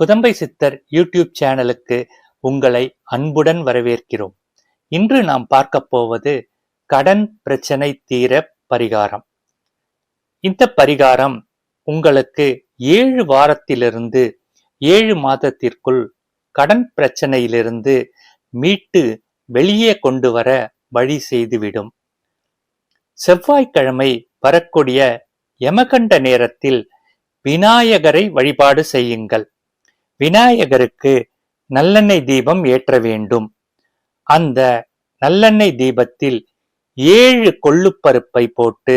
குதம்பை சித்தர் யூடியூப் சேனலுக்கு உங்களை அன்புடன் வரவேற்கிறோம். இன்று நாம் பார்க்க போவது கடன் பிரச்சனை தீர பரிகாரம். இந்த பரிகாரம் உங்களுக்கு ஏழு வாரத்திலிருந்து ஏழு மாதத்திற்குள் கடன் பிரச்சனையிலிருந்து மீட்டு வெளியே கொண்டு வர வழி செய்துவிடும். செவ்வாய்க்கிழமை வரக்கூடிய யமகண்ட நேரத்தில் விநாயகரை வழிபாடு செய்யுங்கள். விநாயகருக்கு நல்லெண்ணெய் தீபம் ஏற்ற வேண்டும். அந்த நல்லெண்ணெய் தீபத்தில் ஏழு கொள்ளுப்பருப்பை போட்டு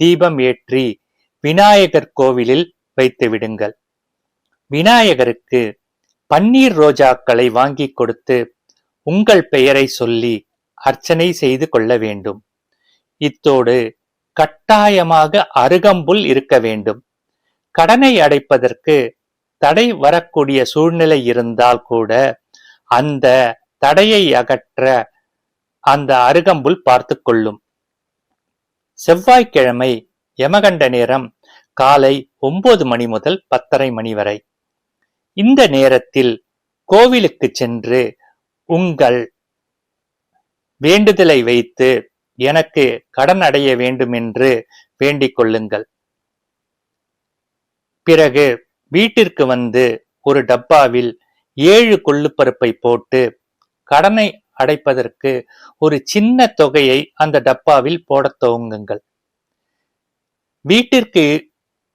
தீபம் ஏற்றி விநாயகர் கோவிலில் வைத்து விடுங்கள். விநாயகருக்கு பன்னீர் ரோஜாக்களை வாங்கி கொடுத்து உங்கள் பெயரை சொல்லி அர்ச்சனை செய்து கொள்ள வேண்டும். இத்தோடு கட்டாயமாக அருகம்புல் இருக்க வேண்டும். கடனை அடைப்பதற்கு தடை வரக்கூடிய சூழ்நிலை இருந்தால் கூட அந்த தடையை அகற்ற அந்த அருகம்புல் பார்த்து கொள்ளும். செவ்வாய்க்கிழமை யமகண்ட நேரம் காலை ஒன்பது மணி முதல் பத்தரை மணி வரை. இந்த நேரத்தில் கோவிலுக்கு சென்று உங்கள் வேண்டுதலை வைத்து எனக்கு கடன் அடைய வேண்டும் என்று வேண்டிக் கொள்ளுங்கள். பிறகு வீட்டிற்கு வந்து ஒரு டப்பாவில் ஏழு கொள்ளுப்பருப்பை போட்டு கடனை அடைப்பதற்கு ஒரு சின்ன தொகையை அந்த டப்பாவில் போடத் துவங்குங்கள். வீட்டிற்கு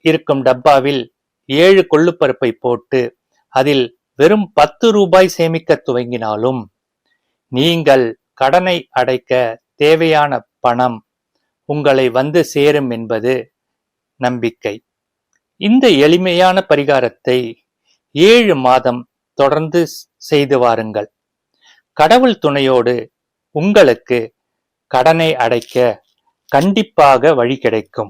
இருக்கும் டப்பாவில் ஏழு கொள்ளுப்பருப்பை போட்டு அதில் வெறும் பத்து ரூபாய் சேமிக்க துவங்கினாலும் நீங்கள் கடனை அடைக்க தேவையான பணம் உங்களை வந்து சேரும் என்பது நம்பிக்கை. இந்த எளிமையான பரிகாரத்தை ஏழு மாதம் தொடர்ந்து செய்து வாருங்கள். கடவுள் துணையோடு உங்களுக்கு கடனை அடைக்க கண்டிப்பாக வழி கிடைக்கும்.